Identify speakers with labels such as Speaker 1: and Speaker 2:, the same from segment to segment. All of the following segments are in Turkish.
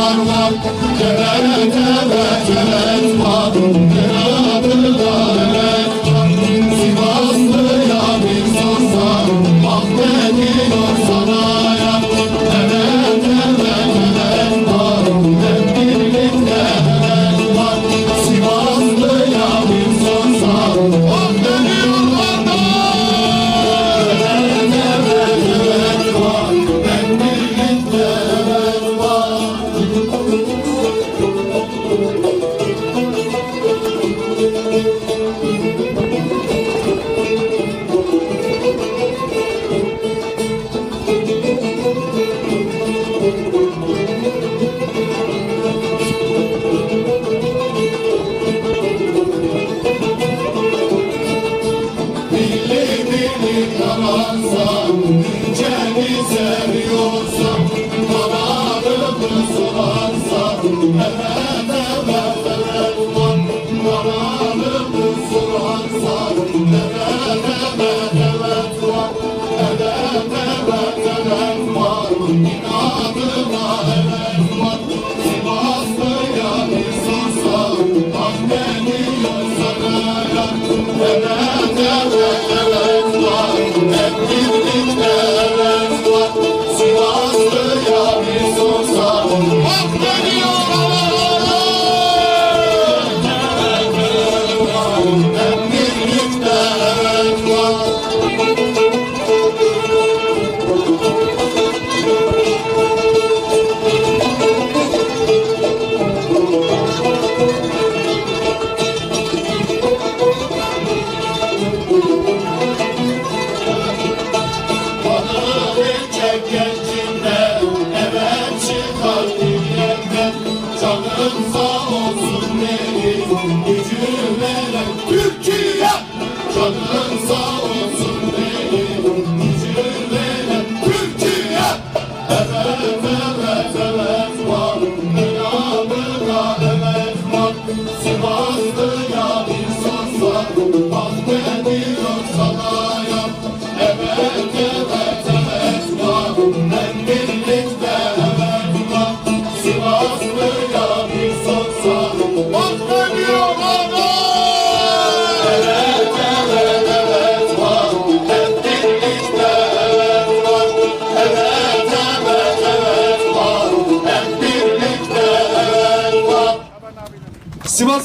Speaker 1: var var. Kemal tevet tevet var Kemal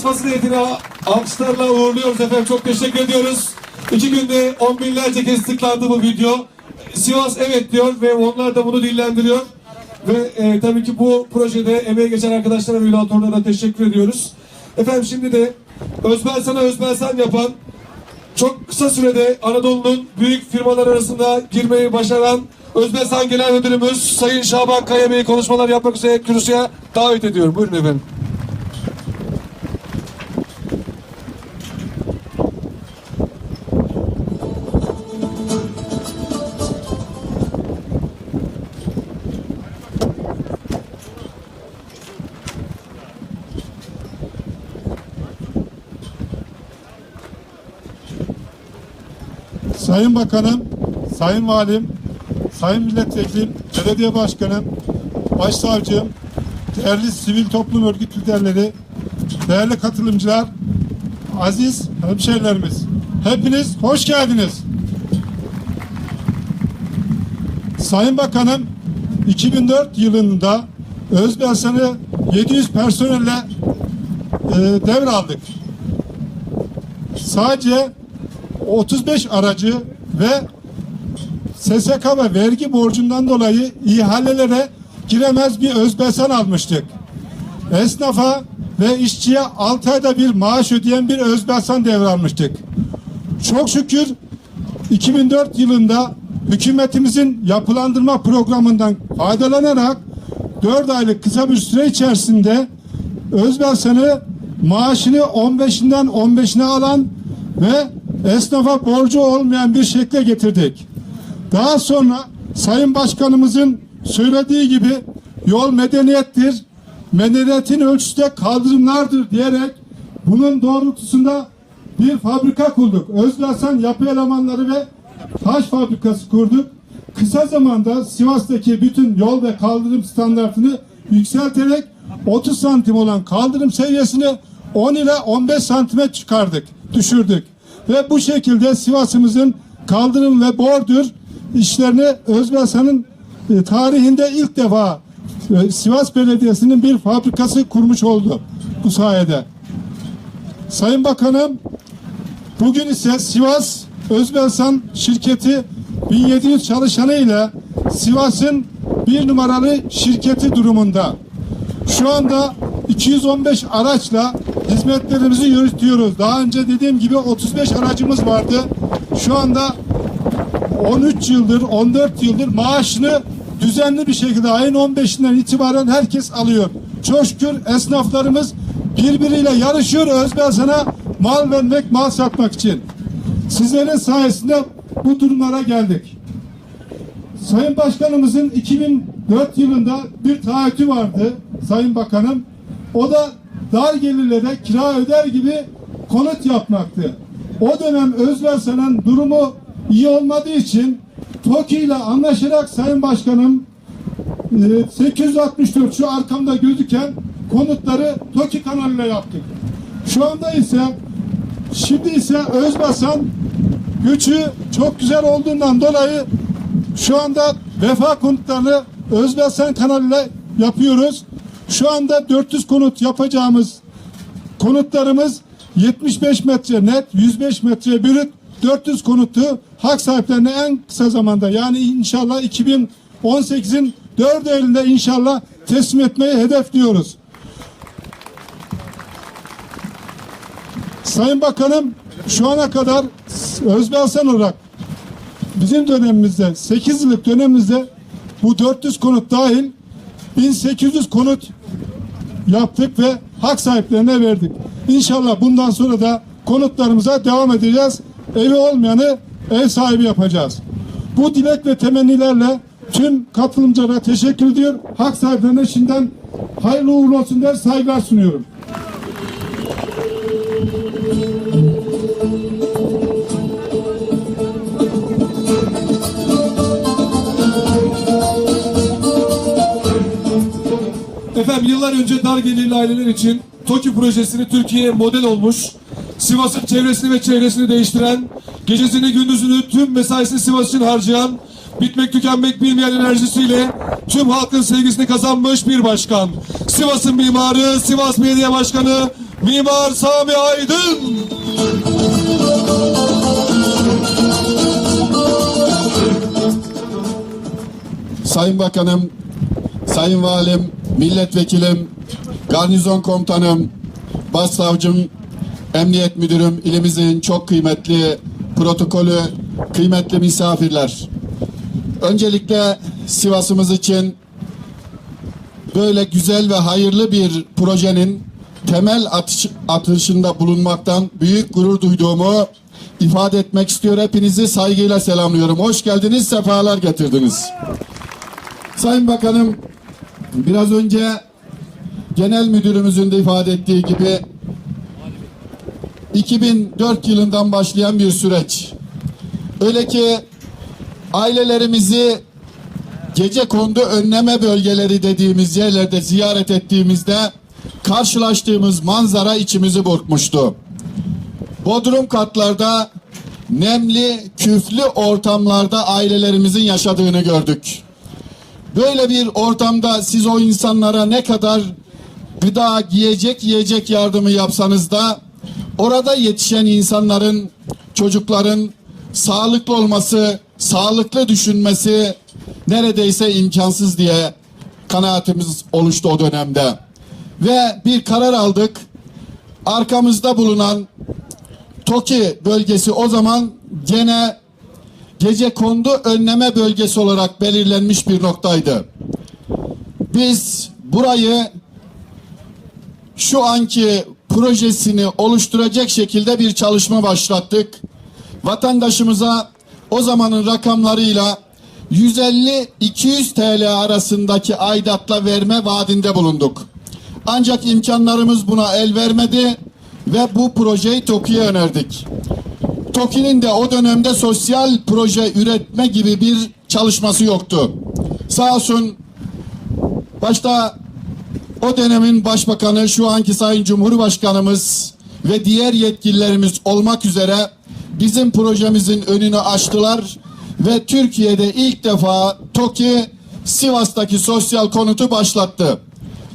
Speaker 2: Sivas faziletini alkışlarla uğurluyoruz efendim. Çok teşekkür ediyoruz. İki günde on binlerce kez tıklandı bu video. Sivas evet diyor ve onlar da bunu dillendiriyor. Ve e, tabii ki bu projede emeği geçen arkadaşlara ve da teşekkür ediyoruz. Efendim şimdi de Özbelsan'a Özbelsan yapan çok kısa sürede Anadolu'nun büyük firmalar arasında girmeyi başaran Özbelsan Genel Müdürümüz Sayın Şaban Kaya Bey'i konuşmalar yapmak üzere kürsüye davet ediyorum. Buyurun efendim.
Speaker 3: Sayın Bakanım, Sayın Valim, Sayın Milletvekilim, Belediye Başkanım, Başsavcım, değerli sivil toplum örgüt liderleri, değerli katılımcılar, aziz hemşehrilerimiz, hepiniz hoş geldiniz. Sayın Bakanım, 2004 yılında Özbelsan'ı 700 personelle e, devraldık. Sadece 35 aracı ve SSK ve vergi borcundan dolayı ihalelere giremez bir özbesan almıştık. Esnafa ve işçiye 6 ayda bir maaş ödeyen bir özbesan devralmıştık. Çok şükür 2004 yılında hükümetimizin yapılandırma programından faydalanarak 4 aylık kısa bir süre içerisinde Özbelsan'ı maaşını 15'inden 15'ine alan ve esnafa borcu olmayan bir şekle getirdik. Daha sonra Sayın Başkanımızın söylediği gibi yol medeniyettir, medeniyetin ölçüsü de kaldırımlardır diyerek bunun doğrultusunda bir fabrika kurduk. Özlasan Yapı Elemanları ve Taş Fabrikası kurduk. Kısa zamanda Sivas'taki bütün yol ve kaldırım standartını yükselterek 30 santim olan kaldırım seviyesini 10 ile 15 santime çıkardık, düşürdük. Ve bu şekilde Sivas'ımızın kaldırım ve bordür işlerini Özbasan'ın e, tarihinde ilk defa e, Sivas Belediyesi'nin bir fabrikası kurmuş oldu bu sayede. Sayın Bakanım bugün ise Sivas Özbelsan şirketi 1700 çalışanı ile Sivas'ın bir numaralı şirketi durumunda. Şu anda 215 araçla hizmetlerimizi yürütüyoruz. Daha önce dediğim gibi 35 aracımız vardı. Şu anda 13 yıldır, 14 yıldır maaşını düzenli bir şekilde ayın 15'inden itibaren herkes alıyor. Çok esnaflarımız birbiriyle yarışıyor Özbelsan'a mal vermek, mal satmak için. Sizlerin sayesinde bu durumlara geldik. Sayın Başkanımızın 2004 yılında bir taahhütü vardı Sayın Bakanım. O da dar gelirlere kira öder gibi konut yapmaktı. O dönem Özversen'in durumu iyi olmadığı için TOKİ ile anlaşarak Sayın Başkanım e, 864 şu arkamda gözüken konutları TOKİ kanalıyla yaptık. Şu anda ise şimdi ise Özbasan göçü çok güzel olduğundan dolayı şu anda vefa konutlarını Özbasan kanalıyla yapıyoruz. Şu anda 400 konut yapacağımız konutlarımız 75 metre net, 105 metre brüt, 400 konutu hak sahiplerine en kısa zamanda yani inşallah 2018'in 4 Eylül'de inşallah teslim etmeyi hedefliyoruz. Sayın Bakanım şu ana kadar Özbelsen olarak bizim dönemimizde 8 yıllık dönemimizde bu 400 konut dahil 1800 konut yaptık ve hak sahiplerine verdik. İnşallah bundan sonra da konutlarımıza devam edeceğiz. Evi olmayanı ev sahibi yapacağız. Bu dilek ve temennilerle tüm katılımcılara teşekkür ediyor. Hak sahiplerine şimdiden hayırlı uğurlu olsun der saygılar sunuyorum.
Speaker 2: Efendim yıllar önce dar gelirli aileler için TOKİ projesini Türkiye'ye model olmuş, Sivas'ın çevresini ve çevresini değiştiren, gecesini gündüzünü tüm mesaisini Sivas için harcayan, bitmek tükenmek bilmeyen enerjisiyle tüm halkın sevgisini kazanmış bir başkan. Sivas'ın mimarı, Sivas Belediye Başkanı, Mimar Sami Aydın.
Speaker 4: Sayın Bakanım, Sayın Valim, Milletvekilim, Garnizon Komutanım, Başsavcım, Emniyet Müdürüm, ilimizin çok kıymetli protokolü, kıymetli misafirler. Öncelikle Sivas'ımız için böyle güzel ve hayırlı bir projenin temel atış, atışında bulunmaktan büyük gurur duyduğumu ifade etmek istiyor. Hepinizi saygıyla selamlıyorum. Hoş geldiniz, sefalar getirdiniz. Sayın Bakanım, biraz önce Genel Müdürümüzün de ifade ettiği gibi 2004 yılından başlayan bir süreç. Öyle ki ailelerimizi gece kondu önleme bölgeleri dediğimiz yerlerde ziyaret ettiğimizde karşılaştığımız manzara içimizi burkmuştu. Bodrum katlarda nemli, küflü ortamlarda ailelerimizin yaşadığını gördük. Böyle bir ortamda siz o insanlara ne kadar gıda, giyecek, yiyecek yardımı yapsanız da orada yetişen insanların, çocukların sağlıklı olması, sağlıklı düşünmesi neredeyse imkansız diye kanaatimiz oluştu o dönemde. Ve bir karar aldık. Arkamızda bulunan TOKİ bölgesi o zaman gene gece kondu önleme bölgesi olarak belirlenmiş bir noktaydı. Biz burayı şu anki projesini oluşturacak şekilde bir çalışma başlattık. Vatandaşımıza o zamanın rakamlarıyla 150-200 TL arasındaki aidatla verme vaadinde bulunduk. Ancak imkanlarımız buna el vermedi ve bu projeyi TOKİ'ye önerdik. TOKİ'nin de o dönemde sosyal proje üretme gibi bir çalışması yoktu. Sağ olsun başta o dönemin başbakanı şu anki Sayın Cumhurbaşkanımız ve diğer yetkililerimiz olmak üzere bizim projemizin önünü açtılar ve Türkiye'de ilk defa TOKİ Sivas'taki sosyal konutu başlattı.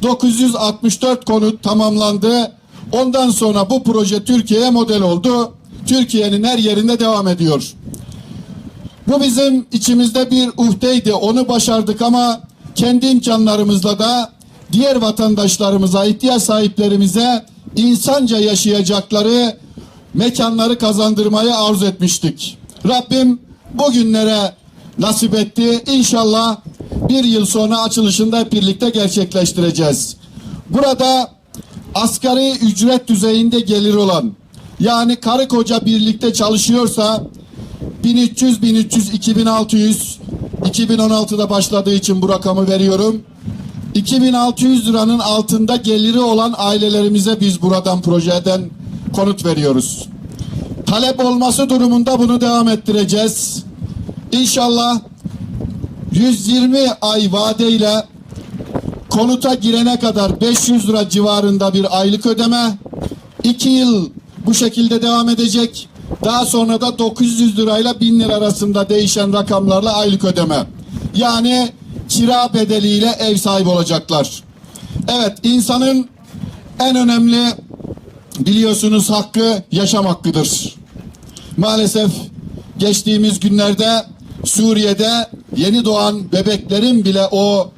Speaker 4: 964 konut tamamlandı. Ondan sonra bu proje Türkiye'ye model oldu. Türkiye'nin her yerinde devam ediyor. Bu bizim içimizde bir uhdeydi. Onu başardık ama kendi imkanlarımızla da diğer vatandaşlarımıza, ihtiyaç sahiplerimize insanca yaşayacakları mekanları kazandırmayı arzu etmiştik. Rabbim bugünlere nasip etti. İnşallah bir yıl sonra açılışında hep birlikte gerçekleştireceğiz. Burada asgari ücret düzeyinde gelir olan yani karı koca birlikte çalışıyorsa 1300, 1300, 2600 2016'da başladığı için bu rakamı veriyorum. 2600 liranın altında geliri olan ailelerimize biz buradan projeden konut veriyoruz. Talep olması durumunda bunu devam ettireceğiz. İnşallah 120 ay vadeyle konuta girene kadar 500 lira civarında bir aylık ödeme. 2 yıl bu şekilde devam edecek. Daha sonra da 900 lirayla 1000 lira arasında değişen rakamlarla aylık ödeme. Yani kira bedeliyle ev sahibi olacaklar. Evet insanın en önemli biliyorsunuz hakkı yaşam hakkıdır. Maalesef geçtiğimiz günlerde Suriye'de yeni doğan bebeklerin bile o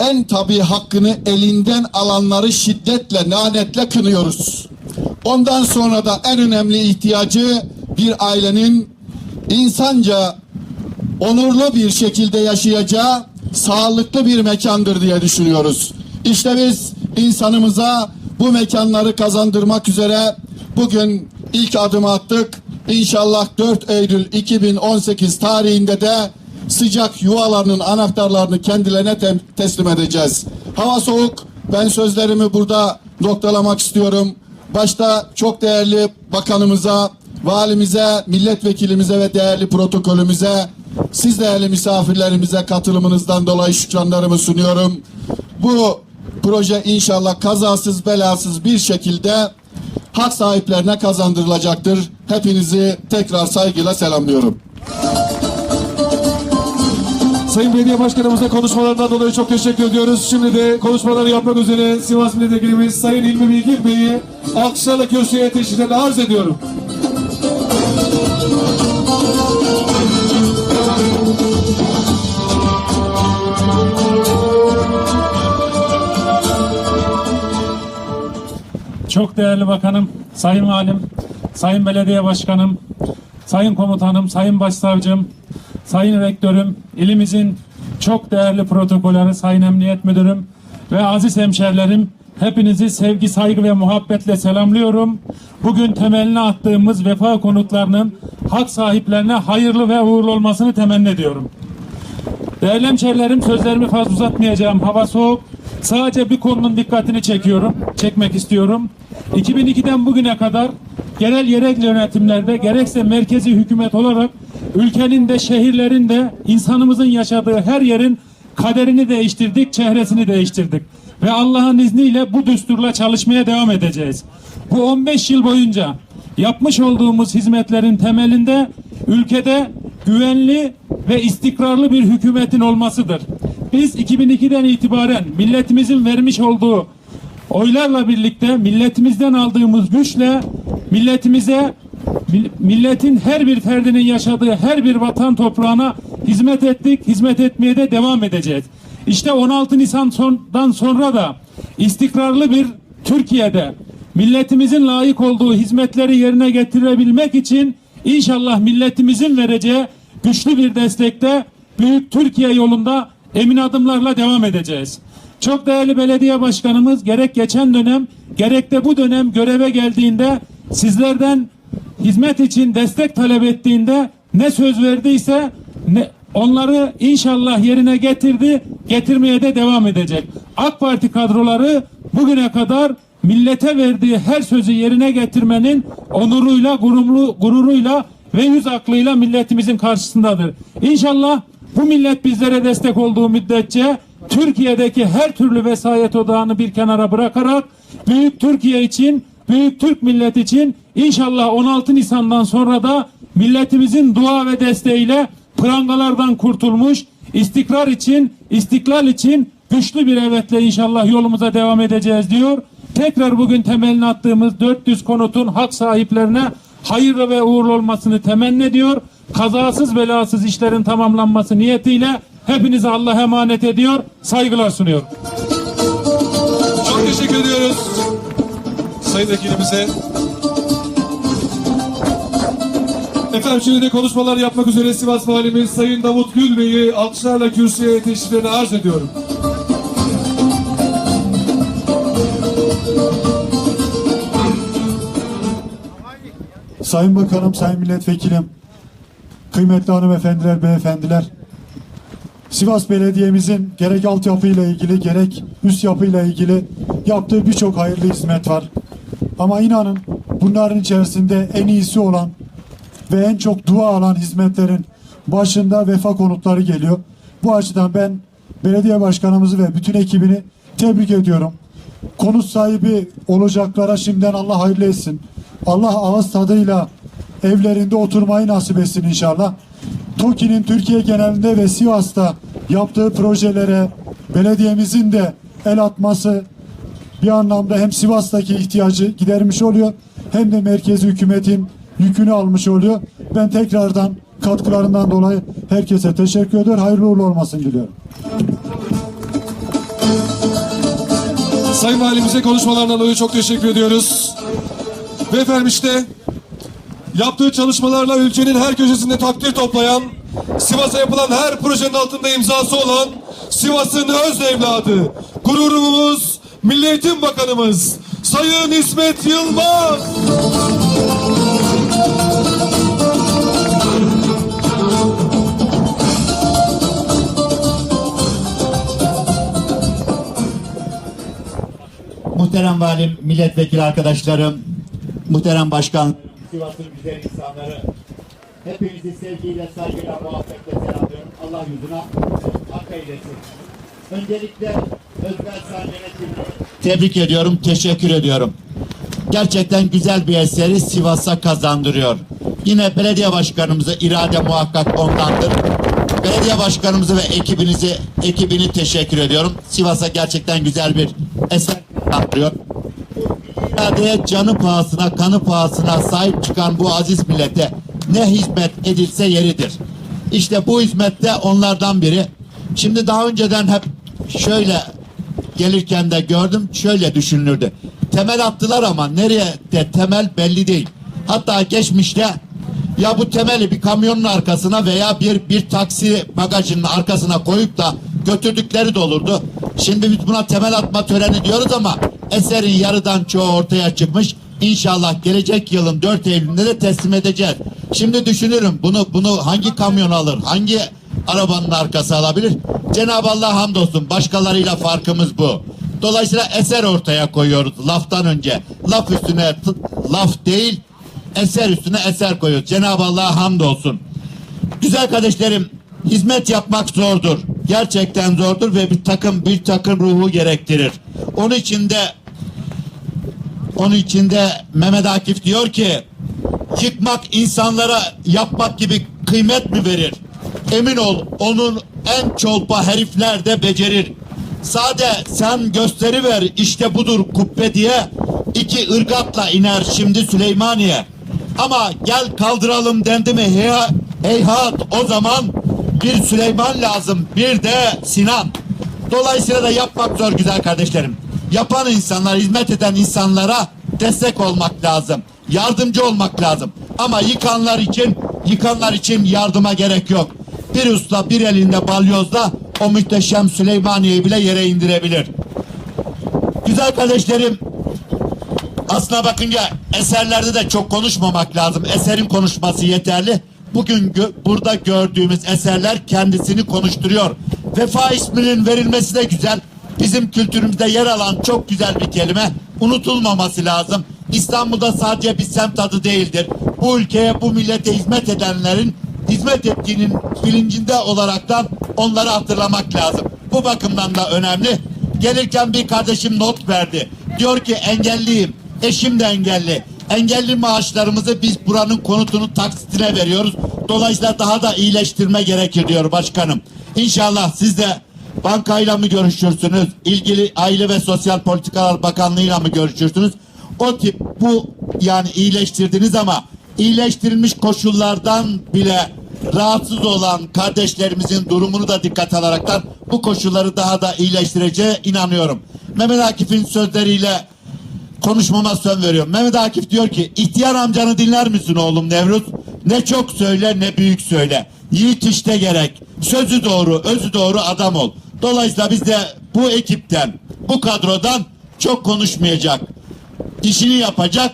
Speaker 4: en tabi hakkını elinden alanları şiddetle, lanetle kınıyoruz. Ondan sonra da en önemli ihtiyacı bir ailenin insanca onurlu bir şekilde yaşayacağı sağlıklı bir mekandır diye düşünüyoruz. İşte biz insanımıza bu mekanları kazandırmak üzere bugün ilk adımı attık. İnşallah 4 Eylül 2018 tarihinde de sıcak yuvalarının anahtarlarını kendilerine teslim edeceğiz. Hava soğuk. Ben sözlerimi burada noktalamak istiyorum. Başta çok değerli bakanımıza, valimize, milletvekilimize ve değerli protokolümüze, siz değerli misafirlerimize katılımınızdan dolayı şükranlarımı sunuyorum. Bu proje inşallah kazasız belasız bir şekilde hak sahiplerine kazandırılacaktır. Hepinizi tekrar saygıyla selamlıyorum.
Speaker 2: Sayın Belediye Başkanımıza konuşmalarından dolayı çok teşekkür ediyoruz. Şimdi de konuşmaları yapmak üzere Sivas Milletvekilimiz Sayın İlmi Bilgin Bey'i alkışlarla kürsüye teşriflerini arz ediyorum.
Speaker 5: Çok değerli bakanım, sayın valim, sayın belediye başkanım, sayın komutanım, sayın başsavcım, sayın rektörüm, ilimizin çok değerli protokolleri, sayın emniyet müdürüm ve aziz hemşerilerim, hepinizi sevgi, saygı ve muhabbetle selamlıyorum. Bugün temelini attığımız vefa konutlarının hak sahiplerine hayırlı ve uğurlu olmasını temenni ediyorum. Değerli hemşerilerim sözlerimi fazla uzatmayacağım. Hava soğuk. Sadece bir konunun dikkatini çekiyorum, çekmek istiyorum. 2002'den bugüne kadar genel yerel yönetimlerde gerekse merkezi hükümet olarak ülkenin de şehirlerin de insanımızın yaşadığı her yerin kaderini değiştirdik, çehresini değiştirdik. Ve Allah'ın izniyle bu düsturla çalışmaya devam edeceğiz. Bu 15 yıl boyunca yapmış olduğumuz hizmetlerin temelinde ülkede güvenli ve istikrarlı bir hükümetin olmasıdır. Biz 2002'den itibaren milletimizin vermiş olduğu oylarla birlikte milletimizden aldığımız güçle milletimize mil- milletin her bir ferdinin yaşadığı her bir vatan toprağına hizmet ettik, hizmet etmeye de devam edeceğiz. İşte 16 Nisan'dan sonra da istikrarlı bir Türkiye'de milletimizin layık olduğu hizmetleri yerine getirebilmek için inşallah milletimizin vereceği güçlü bir destekte büyük Türkiye yolunda emin adımlarla devam edeceğiz. Çok değerli belediye başkanımız gerek geçen dönem gerek de bu dönem göreve geldiğinde sizlerden hizmet için destek talep ettiğinde ne söz verdiyse ne onları inşallah yerine getirdi, getirmeye de devam edecek. AK Parti kadroları bugüne kadar millete verdiği her sözü yerine getirmenin onuruyla, gururlu, gururuyla ve yüz aklıyla milletimizin karşısındadır. İnşallah bu millet bizlere destek olduğu müddetçe Türkiye'deki her türlü vesayet odağını bir kenara bırakarak büyük Türkiye için, büyük Türk milleti için inşallah 16 Nisan'dan sonra da milletimizin dua ve desteğiyle prangalardan kurtulmuş, istikrar için, istiklal için güçlü bir evetle inşallah yolumuza devam edeceğiz diyor. Tekrar bugün temelini attığımız 400 konutun hak sahiplerine hayırlı ve uğurlu olmasını temenni ediyor. Kazasız belasız işlerin tamamlanması niyetiyle hepinize Allah'a emanet ediyor. Saygılar sunuyorum.
Speaker 2: Çok teşekkür ediyoruz. Sayın Vekilimize. Efendim şimdi de konuşmalar yapmak üzere Sivas Valimiz Sayın Davut Gül Bey'i alkışlarla kürsüye teşriflerini arz ediyorum.
Speaker 6: Sayın Bakanım, Sayın Milletvekilim, kıymetli hanımefendiler, beyefendiler, Sivas Belediye'mizin gerek altyapıyla ilgili gerek üst yapıyla ilgili yaptığı birçok hayırlı hizmet var. Ama inanın bunların içerisinde en iyisi olan ve en çok dua alan hizmetlerin başında vefa konutları geliyor. Bu açıdan ben belediye başkanımızı ve bütün ekibini tebrik ediyorum. Konut sahibi olacaklara şimdiden Allah hayırlı etsin. Allah ağız tadıyla evlerinde oturmayı nasip etsin inşallah. TOKİ'nin Türkiye genelinde ve Sivas'ta yaptığı projelere belediyemizin de el atması bir anlamda hem Sivas'taki ihtiyacı gidermiş oluyor hem de merkezi hükümetin yükünü almış oluyor. Ben tekrardan katkılarından dolayı herkese teşekkür ediyor. Hayırlı uğurlu olmasını diliyorum.
Speaker 2: Sayın Valimize konuşmalarından dolayı çok teşekkür ediyoruz. Ve efendim işte yaptığı çalışmalarla ülkenin her köşesinde takdir toplayan, Sivas'a yapılan her projenin altında imzası olan Sivas'ın öz evladı, gururumuz, Milli Eğitim Bakanımız Sayın İsmet Yılmaz.
Speaker 1: Muhterem valim, milletvekili arkadaşlarım, muhterem başkan, Sivas'ın güzel insanları, hepinizi sevgiyle, saygıyla, muhabbetle selamlıyorum. Allah yüzüne hak eylesin. Öncelikle Özgür Yönetimini tebrik ediyorum, teşekkür ediyorum. Gerçekten güzel bir eseri Sivas'a kazandırıyor. Yine belediye başkanımıza irade muhakkak ondandır. Belediye başkanımızı ve ekibinizi ekibini teşekkür ediyorum. Sivas'a gerçekten güzel bir eser kazandırıyor. İradeye canı pahasına, kanı pahasına sahip çıkan bu aziz millete ne hizmet edilse yeridir. İşte bu hizmette onlardan biri. Şimdi daha önceden hep şöyle gelirken de gördüm şöyle düşünülürdü. Temel attılar ama nereye de temel belli değil. Hatta geçmişte ya bu temeli bir kamyonun arkasına veya bir bir taksi bagajının arkasına koyup da götürdükleri de olurdu. Şimdi biz buna temel atma töreni diyoruz ama eserin yarıdan çoğu ortaya çıkmış. İnşallah gelecek yılın 4 Eylül'ünde de teslim edeceğiz. Şimdi düşünürüm bunu bunu hangi kamyon alır? Hangi arabanın arkası alabilir? Cenab-ı Allah hamdolsun başkalarıyla farkımız bu. Dolayısıyla eser ortaya koyuyoruz laftan önce. Laf üstüne laf değil eser üstüne eser koyuyoruz. Cenab-ı Allah'a hamdolsun. Güzel kardeşlerim hizmet yapmak zordur. Gerçekten zordur ve bir takım bir takım ruhu gerektirir. Onun için de onun için de Mehmet Akif diyor ki yıkmak insanlara yapmak gibi kıymet mi verir? Emin ol onun en çolpa herifler de becerir. Sade sen gösteri ver işte budur kubbe diye iki ırgatla iner şimdi Süleymaniye. Ama gel kaldıralım dendi mi heyhat o zaman bir Süleyman lazım bir de Sinan. Dolayısıyla da yapmak zor güzel kardeşlerim. Yapan insanlar, hizmet eden insanlara destek olmak lazım. Yardımcı olmak lazım. Ama yıkanlar için, yıkanlar için yardıma gerek yok. Bir usta bir elinde balyozla o muhteşem Süleymaniye'yi bile yere indirebilir. Güzel kardeşlerim, aslına bakınca eserlerde de çok konuşmamak lazım. Eserin konuşması yeterli. Bugün burada gördüğümüz eserler kendisini konuşturuyor. Vefa isminin verilmesi de güzel. Bizim kültürümüzde yer alan çok güzel bir kelime. Unutulmaması lazım. İstanbul'da sadece bir semt adı değildir. Bu ülkeye, bu millete hizmet edenlerin hizmet ettiğinin bilincinde olaraktan onları hatırlamak lazım. Bu bakımdan da önemli. Gelirken bir kardeşim not verdi. Diyor ki engelliyim. Eşim de engelli. Engelli maaşlarımızı biz buranın konutunu taksitine veriyoruz. Dolayısıyla daha da iyileştirme gerekir diyor başkanım. İnşallah siz de bankayla mı görüşürsünüz? İlgili Aile ve Sosyal Politikalar Bakanlığı'yla mı görüşürsünüz? O tip bu yani iyileştirdiniz ama iyileştirilmiş koşullardan bile rahatsız olan kardeşlerimizin durumunu da dikkat alaraktan bu koşulları daha da iyileştireceğe inanıyorum. Mehmet Akif'in sözleriyle konuşmama son veriyorum. Mehmet Akif diyor ki ihtiyar amcanı dinler misin oğlum Nevruz? Ne çok söyle ne büyük söyle. Yiğit işte gerek. Sözü doğru, özü doğru adam ol. Dolayısıyla biz de bu ekipten, bu kadrodan çok konuşmayacak. İşini yapacak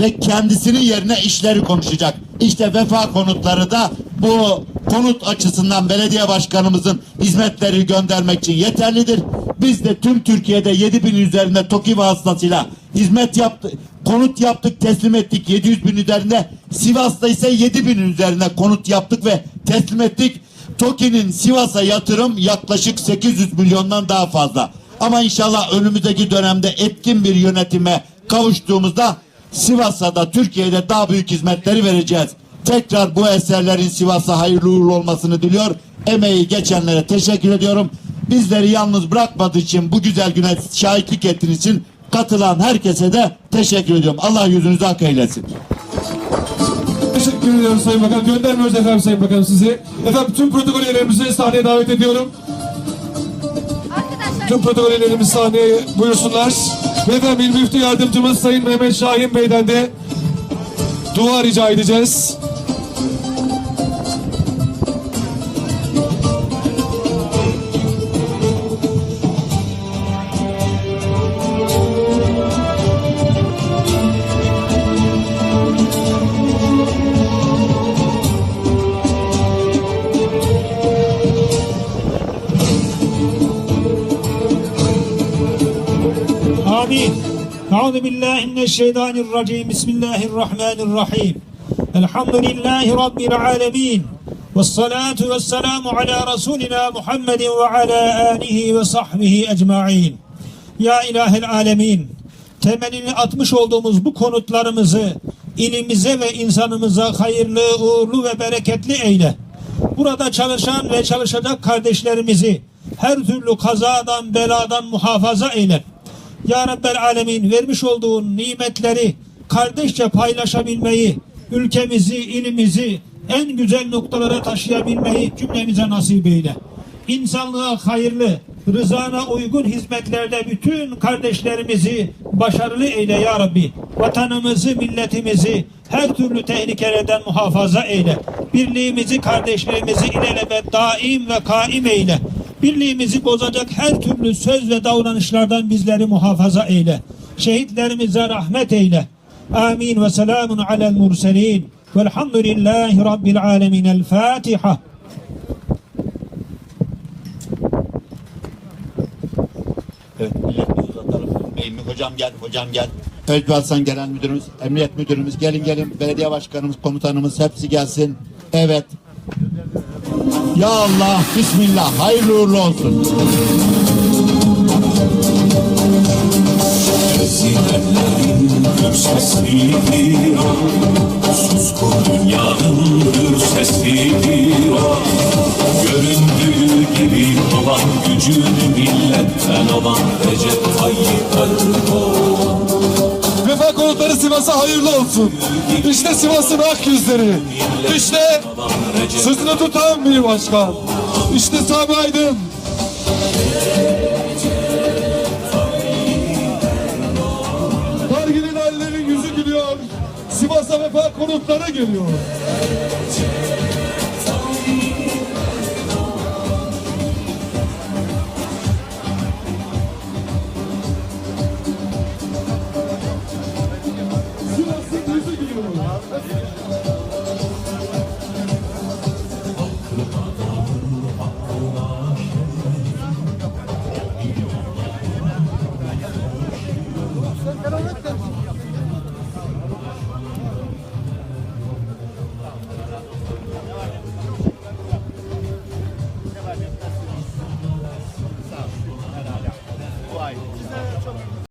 Speaker 1: ve kendisinin yerine işleri konuşacak. İşte vefa konutları da bu konut açısından belediye başkanımızın hizmetleri göndermek için yeterlidir. Biz de tüm Türkiye'de 7000 üzerinde TOKİ vasıtasıyla hizmet yaptık, konut yaptık, teslim ettik 700 bin üzerinde. Sivas'ta ise 7000 üzerinde konut yaptık ve teslim ettik. TOKİ'nin Sivas'a yatırım yaklaşık 800 milyondan daha fazla. Ama inşallah önümüzdeki dönemde etkin bir yönetime kavuştuğumuzda Sivas'a da Türkiye'de daha büyük hizmetleri vereceğiz. Tekrar bu eserlerin Sivas'a hayırlı uğurlu olmasını diliyor. Emeği geçenlere teşekkür ediyorum. Bizleri yalnız bırakmadığı için bu güzel güne şahitlik ettiğiniz için katılan herkese de teşekkür ediyorum. Allah yüzünüzü ak eylesin.
Speaker 2: Teşekkür ediyoruz Sayın Bakan. Göndermiyoruz efendim Sayın Bakanım sizi. Efendim tüm protokol üyelerimizi sahneye davet ediyorum. Tüm protokol üyelerimiz sahneye buyursunlar. Ve efendim İl Müftü Yardımcımız Sayın Mehmet Şahin Bey'den de dua rica edeceğiz.
Speaker 7: Euzu billahi mineşşeytanirracim. Bismillahirrahmanirrahim. Elhamdülillahi rabbil alamin. Ves salatu ves selamu ala rasulina Muhammedin ve ala alihi ve sahbihi ecmaîn. Ya ilahel alemin. Temelini atmış olduğumuz bu konutlarımızı ilimize ve insanımıza hayırlı, uğurlu ve bereketli eyle. Burada çalışan ve çalışacak kardeşlerimizi her türlü kazadan, beladan muhafaza eyle. Ya Rabbel Alemin vermiş olduğun nimetleri kardeşçe paylaşabilmeyi, ülkemizi, ilimizi en güzel noktalara taşıyabilmeyi cümlemize nasip eyle. İnsanlığa hayırlı, rızana uygun hizmetlerde bütün kardeşlerimizi başarılı eyle ya Rabbi. Vatanımızı, milletimizi her türlü tehlikelerden muhafaza eyle. Birliğimizi, kardeşliğimizi ilelebet daim ve kaim eyle. Birliğimizi bozacak her türlü söz ve davranışlardan bizleri muhafaza eyle. Şehitlerimize rahmet eyle. Amin ve selamun alel murselin. Velhamdülillahi Rabbil alemin. El Fatiha.
Speaker 1: Evet, milletimizi uzatalım. Hocam gel, hocam gel. Özgür Hasan Genel Müdürümüz, Emniyet Müdürümüz gelin gelin. Belediye Başkanımız, komutanımız hepsi gelsin. Evet. Ya Allah, Bismillah, hayırlı uğurlu olsun.
Speaker 8: Gür sesidir o Suskun dünyanın gür sesidir o Göründüğü gibi olan gücünü milletten olan Recep Tayyip Erdoğan
Speaker 2: Vefa konutları Sivas'a hayırlı olsun. İşte Sivas'ın ak yüzleri. İşte sözünü tutan bir başkan. İşte Sami Aydın. Geliyor.